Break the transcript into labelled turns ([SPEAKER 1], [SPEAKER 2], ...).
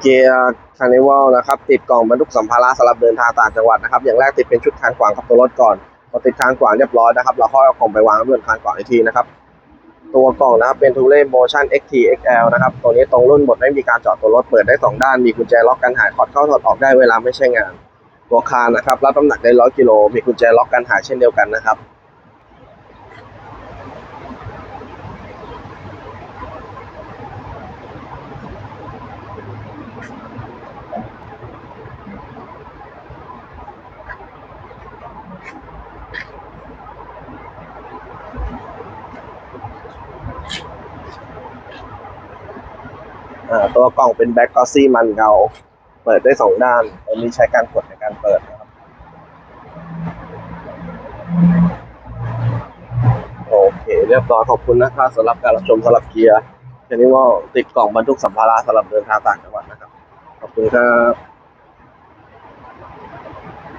[SPEAKER 1] เกียร์คาร์นิวัลนะครับ ติดกล่องบรรทุกสัมภาระสำหรับเดินทางต่างจังหวัดนะครับ อย่างแรกติดเป็นชุดคานขวางกับตัวรถก่อนพอติดคานขวางเรียบร้อยนะครับ เราค่อยเอากล่องไปวางบนคานขวางอีกทีนะครับ ตัวกล่องนะครับเป็นทูเล่โมชั่น XT XL นะครับ ตัวนี้ตรงรุ่นหมดไม่มีการเจาะตัวรถเปิดได้สองด้าน มีกุญแจล็อกกันหายถอดเข้าถอดออกได้เวลาไม่ใช้งาน ตัวคานนะครับรับน้ำหนักได้ร้อยกิโล มีกุญแจล็อกกันหายเช่นเดียวกันนะครับ ตัวกล่องเป็นแบ็กกอซี่มันเงา เปิดได้สองด้านตัวนี้ใช้การกดในการเปิดนะครับโอเค เรียบร้อยขอบคุณนะครับสำหรับการรับชมสำหรับเกียร์แคนิวอลติดกล่องบรรทุกสัมภาระสำหรับเดินทางต่างจังหวัด น